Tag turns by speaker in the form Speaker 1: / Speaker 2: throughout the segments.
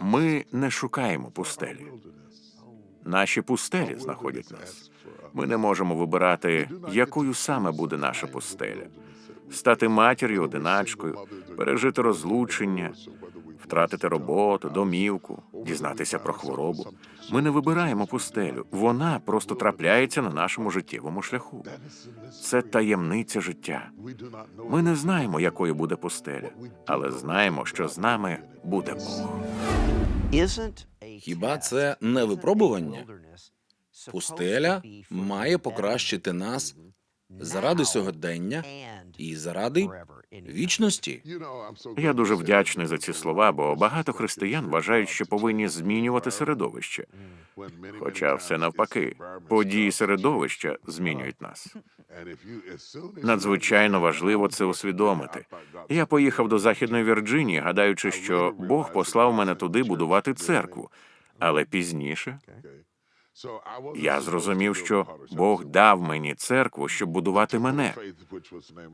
Speaker 1: Ми не шукаємо пустелі. Наші пустелі знаходять нас. Ми не можемо вибирати, якою саме буде наша пустеля. Стати матір'ю, одиначкою, пережити розлучення, втратити роботу, домівку, дізнатися про хворобу. Ми не вибираємо пустелю. Вона просто трапляється на нашому життєвому шляху. Це таємниця життя. Ми не знаємо, якою буде пустеля, але знаємо, що з нами буде Бог.
Speaker 2: Хіба це не випробування? Пустеля має покращити нас заради сьогодення і заради вічності.
Speaker 1: Я дуже вдячний за ці слова, бо багато християн вважають, що повинні змінювати середовище. Хоча все навпаки, події середовища змінюють нас. Надзвичайно важливо це усвідомити. Я поїхав до Західної Вірджинії, гадаючи, що Бог послав мене туди будувати церкву. Але пізніше я зрозумів, що Бог дав мені церкву, щоб будувати мене.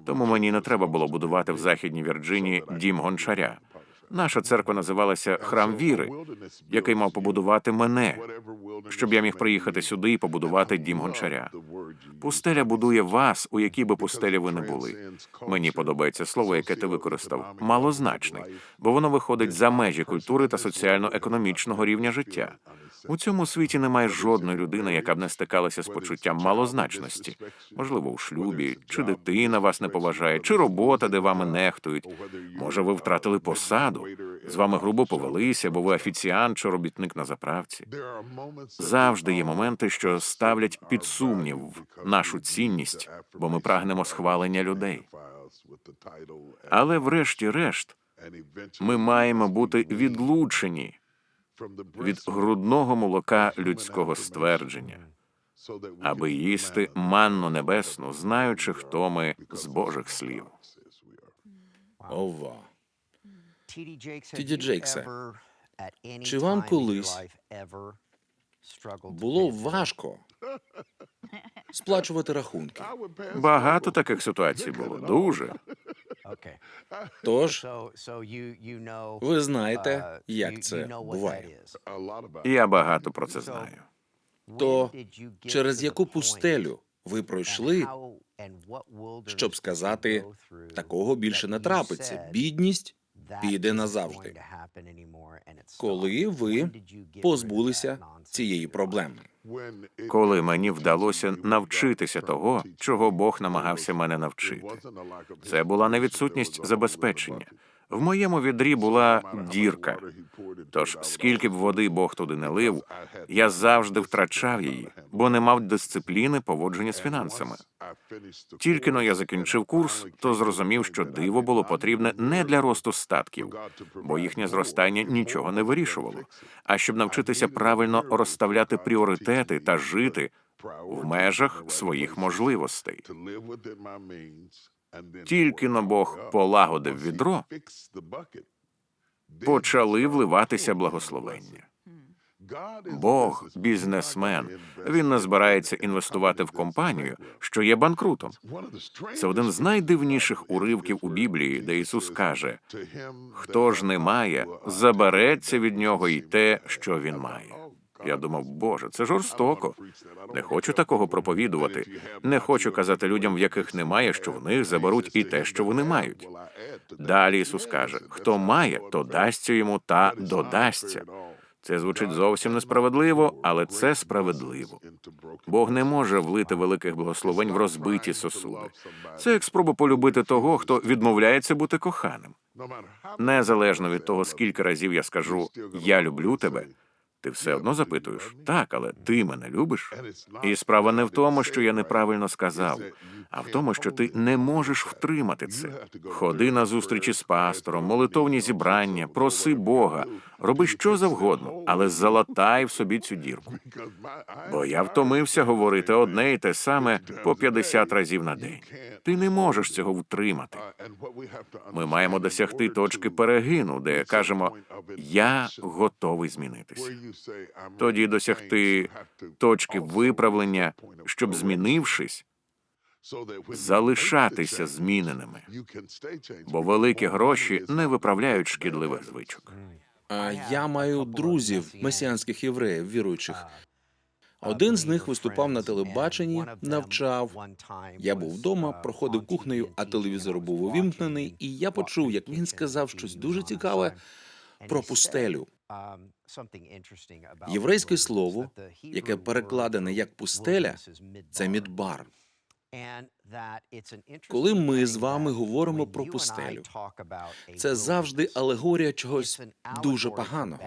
Speaker 1: Тому мені не треба було будувати в Західній Вірджинії дім гончаря. Наша церква називалася Храм віри, який мав побудувати мене, щоб я міг приїхати сюди і побудувати дім гончаря. Пустеля будує вас, у якій би пустелі ви не були. Мені подобається слово, яке ти використав малозначний, бо воно виходить за межі культури та соціально-економічного рівня життя. У цьому світі немає жодної людини, яка б не стикалася з почуттям малозначності. Можливо, у шлюбі, чи дитина вас не поважає, чи робота, де вами нехтують. Може, ви втратили посаду, з вами грубо повелися, бо ви офіціант чи робітник на заправці. Завжди є моменти, що ставлять під сумнів нашу цінність, бо ми прагнемо схвалення людей. Але, врешті-решт, ми маємо бути відлучені від грудного молока людського ствердження, аби їсти манну небесну, знаючи, хто ми з Божих слів.
Speaker 2: Ова.
Speaker 3: Тіді Джейксе,
Speaker 2: чи вам колись Було важко сплачувати рахунки.
Speaker 1: Багато таких ситуацій було. Дуже.
Speaker 2: Тож
Speaker 3: ви
Speaker 2: знаєте, як це буває.
Speaker 1: Я багато про це знаю.
Speaker 2: То через яку пустелю ви пройшли, щоб сказати, такого більше не трапиться. Бідність піде назавжди. Коли ви позбулися цієї проблеми.
Speaker 1: Коли мені вдалося навчитися того, чого Бог намагався мене навчити. Це була не відсутність забезпечення. В моєму відрі була дірка. Тож, скільки б води Бог туди не лив, я завжди втрачав її, бо не мав дисципліни поводження з фінансами. Тільки но я закінчив курс, то зрозумів, що диво було потрібне не для росту статків, бо їхнє зростання нічого не вирішувало, а щоб навчитися правильно розставляти пріоритети та жити в межах своїх можливостей. Тільки но Бог полагодив відро, почали вливатися благословення. Бог бізнесмен. Він не збирається інвестувати в компанію, що є банкрутом. Це один з найдивніших уривків у Біблії, де Ісус каже: хто ж не має, забереться від нього й те, що він має. Я думав, Боже, це жорстоко. Не хочу такого проповідувати. Не хочу казати людям, в яких немає, що в них заберуть і те, що вони мають. Далі Ісус каже: хто має, то дасться йому та додасться. Це звучить зовсім несправедливо, але це справедливо. Бог не може влити великих благословень в розбиті сосуди. Це як спроба полюбити того, хто відмовляється бути коханим. Незалежно від того, скільки разів я скажу Я люблю тебе. Ти все одно запитуєш так, але ти мене любиш? І справа не в тому, що я неправильно сказав, а в тому, що ти не можеш втримати це. Ходи на зустрічі з пастором, молитовні зібрання, проси Бога, роби що завгодно, але залатай в собі цю дірку. Бо я втомився говорити одне і те саме по 50 разів на день. Ти не можеш цього втримати. Ми маємо досягти точки перегину, де кажемо я готовий змінитися. Тоді досягти точки виправлення, щоб змінившись, залишатися зміненими. Бо великі гроші не виправляють шкідливих звичок.
Speaker 2: А я маю друзів, месіанських євреїв, віруючих. Один з них виступав на телебаченні, навчав. Я був вдома, проходив кухнею, а телевізор був увімкнений, і я почув, як він сказав щось дуже цікаве про пустелю.
Speaker 3: Єврейське слово, яке перекладене як пустеля, це мідбар.
Speaker 2: Коли ми з вами говоримо про пустелю, Це завжди алегорія чогось дуже поганого.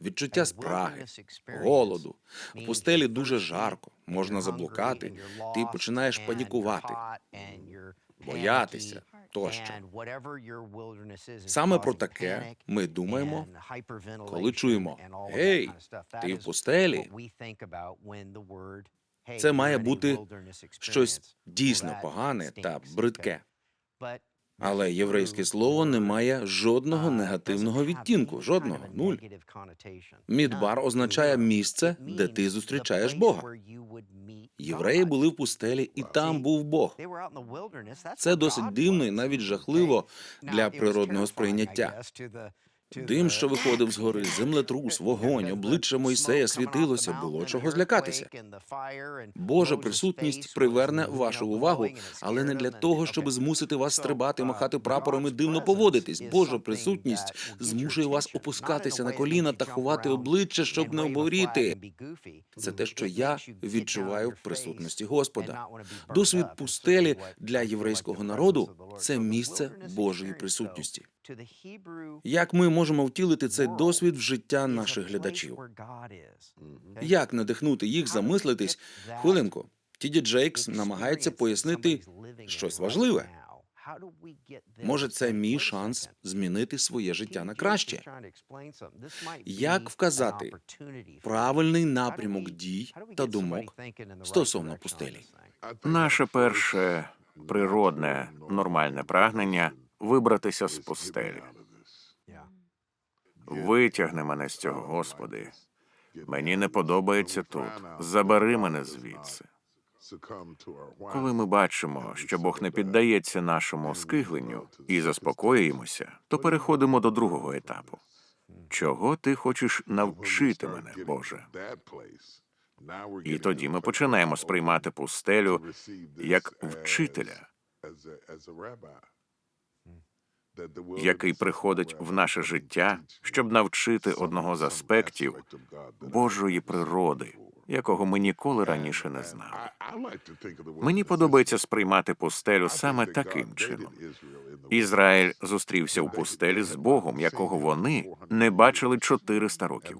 Speaker 2: Відчуття спраги, голоду. В пустелі дуже жарко, можна заблукати. Ти починаєш панікувати, боятися тощо.
Speaker 3: Саме про таке ми думаємо,
Speaker 2: коли чуємо «Гей, ти в пустелі».
Speaker 3: Це має бути
Speaker 2: Щось дійсно погане та бридке. Але єврейське слово не має жодного негативного відтінку, жодного нуль. Мідбар означає місце, де ти зустрічаєш Бога. Євреї були в пустелі, і там був Бог. Це досить дивно і навіть жахливо для природного сприйняття. Дим, що виходив з гори, землетрус, вогонь, обличчя Мойсея світилося, було чого злякатися. Божа присутність приверне вашу увагу, але не для того, щоб змусити вас стрибати, махати прапором і дивно поводитись. Божа присутність змушує вас опускатися на коліна та ховати обличчя, щоб не обгоріти. Це те, що я відчуваю в присутності Господа. Досвід пустелі для єврейського народу це місце Божої присутності. Як ми можемо втілити цей досвід в життя наших глядачів? Як надихнути їх замислитись? Хвилинку. Тіді Джейкс намагається пояснити щось важливе. Може, це мій шанс змінити своє життя на краще. Як вказати правильний напрямок дій та думок стосовно пустелі?
Speaker 1: Наше перше природне нормальне прагнення вибратися з пустелі. Витягни мене з цього, Господи. Мені не подобається тут. Забери мене звідси. Коли ми бачимо, що Бог не піддається нашому скигленню і заспокоюємося, то переходимо до другого етапу. Чого ти хочеш навчити мене, Боже? І тоді ми починаємо сприймати пустелю як вчителя, який приходить в наше життя, щоб навчити одного з аспектів Божої природи, якого ми ніколи раніше не знали. Мені подобається сприймати пустелю саме таким чином. Ізраїль зустрівся у пустелі з Богом, якого вони не бачили 400 років.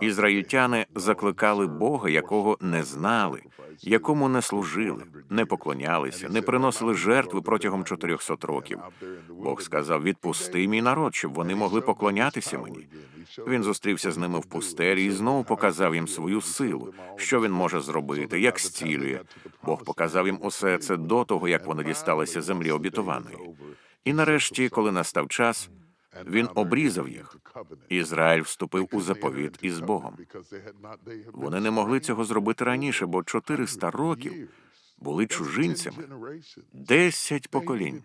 Speaker 1: Ізраїльтяни закликали Бога, якого не знали, якому не служили, не поклонялися, не приносили жертви протягом 400 років. Бог сказав: відпусти мій народ, щоб вони могли поклонятися мені. Він зустрівся з ними в пустелі і знову показав їм свою силу, що він може зробити, як зцілює. Бог показав їм усе це до того, як вони дісталися землі обітованої. І нарешті, коли настав час, він обрізав їх. Ізраїль вступив у заповіт із Богом. Вони не могли цього зробити раніше, бо 400 років були чужинцями, 10 поколінь.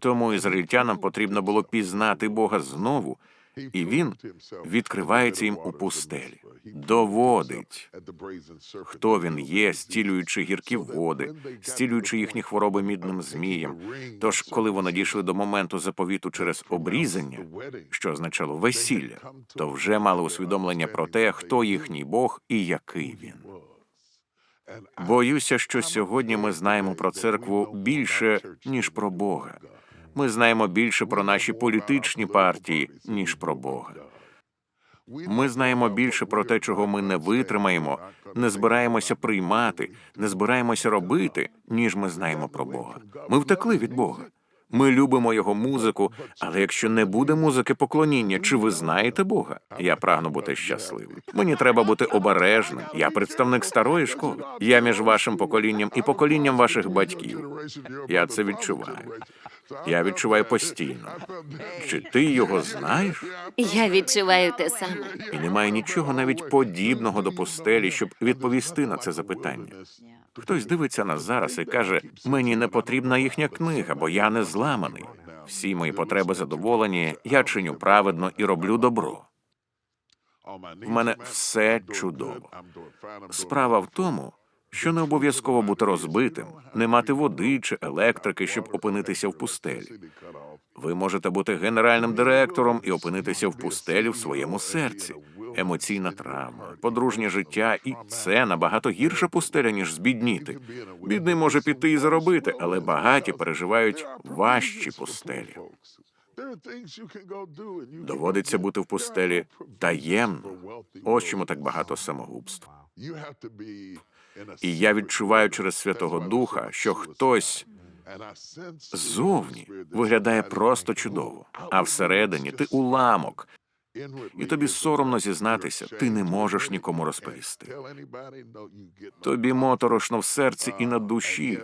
Speaker 1: Тому ізраїльтянам потрібно було пізнати Бога знову, і він відкривається їм у пустелі, доводить, хто він є, стілюючи гіркі води, стілюючи їхні хвороби мідним змієм. Тож, коли вони дійшли до моменту заповіту через обрізання, що означало весілля, то вже мали усвідомлення про те, хто їхній Бог і який він. Боюся, що сьогодні ми знаємо про церкву більше ніж про Бога. Ми знаємо більше про наші політичні партії ніж про Бога. Ми знаємо більше про те, чого ми не витримаємо, не збираємося приймати, не збираємося робити, ніж ми знаємо про Бога. Ми втекли від Бога. Ми любимо його музику, але якщо не буде музики поклоніння, чи ви знаєте Бога? Я прагну бути щасливим. Мені треба бути обережним. Я представник старої школи. Я між вашим поколінням і поколінням ваших батьків. Я це відчуваю. Я відчуваю постійно. Чи ти його знаєш?
Speaker 4: Я відчуваю те саме.
Speaker 1: І немає нічого навіть подібного до пустелі, щоб відповісти на це запитання. Хтось дивиться нас зараз і каже: мені не потрібна їхня книга, бо я не зламаний. Всі мої потреби задоволені, я чиню праведно і роблю добро.
Speaker 5: В мене все чудово.
Speaker 1: Справа в тому, що не обов'язково бути розбитим, не мати води чи електрики, щоб опинитися в пустелі. Ви можете бути генеральним директором і опинитися в пустелі в своєму серці. Емоційна травма, подружнє життя, і це набагато гірша пустеля, ніж збідніти. Бідний може піти і заробити, але багаті переживають важчі пустелі. Доводиться бути в пустелі таємно. Ось чому так багато самогубств. І я відчуваю через Святого Духа, що хтось зовні виглядає просто чудово, а всередині ти уламок, і тобі соромно зізнатися, ти не можеш нікому розповісти. Тобі моторошно в серці і на душі.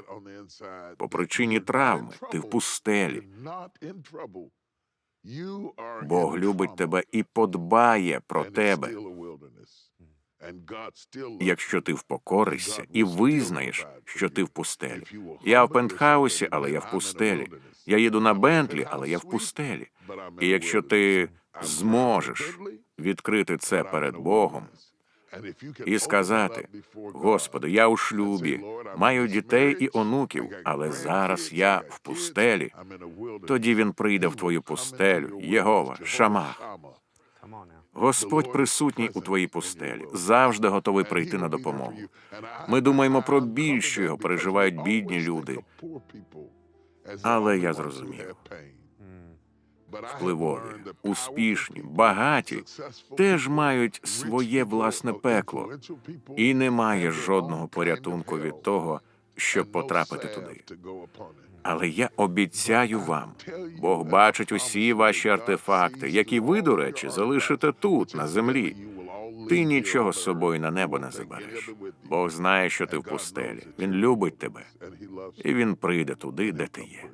Speaker 1: По причині травми ти в пустелі. Бог любить тебе і подбає про тебе, якщо ти впокоришся і визнаєш, що ти в пустелі. Я в пентхаусі, але я в пустелі. Я їду на Бентлі, але я в пустелі. І якщо ти зможеш відкрити це перед Богом і сказати: Господи, я у шлюбі, маю дітей і онуків, але зараз я в пустелі. Тоді він прийде в твою пустелю, Єгова, Шамах. Господь присутній у твоїй пустелі, завжди готовий прийти на допомогу. Ми думаємо про біль, його переживають бідні люди. Але я зрозумів. Впливові, успішні, багаті теж мають своє власне пекло, і немає жодного порятунку від того, щоб потрапити туди. Але я обіцяю вам, Бог бачить усі ваші артефакти, які ви, до речі, залишите тут, на землі. Ти нічого з собою на небо не забереш. Бог знає, що ти в пустелі. Він любить тебе, і він прийде туди, де ти є.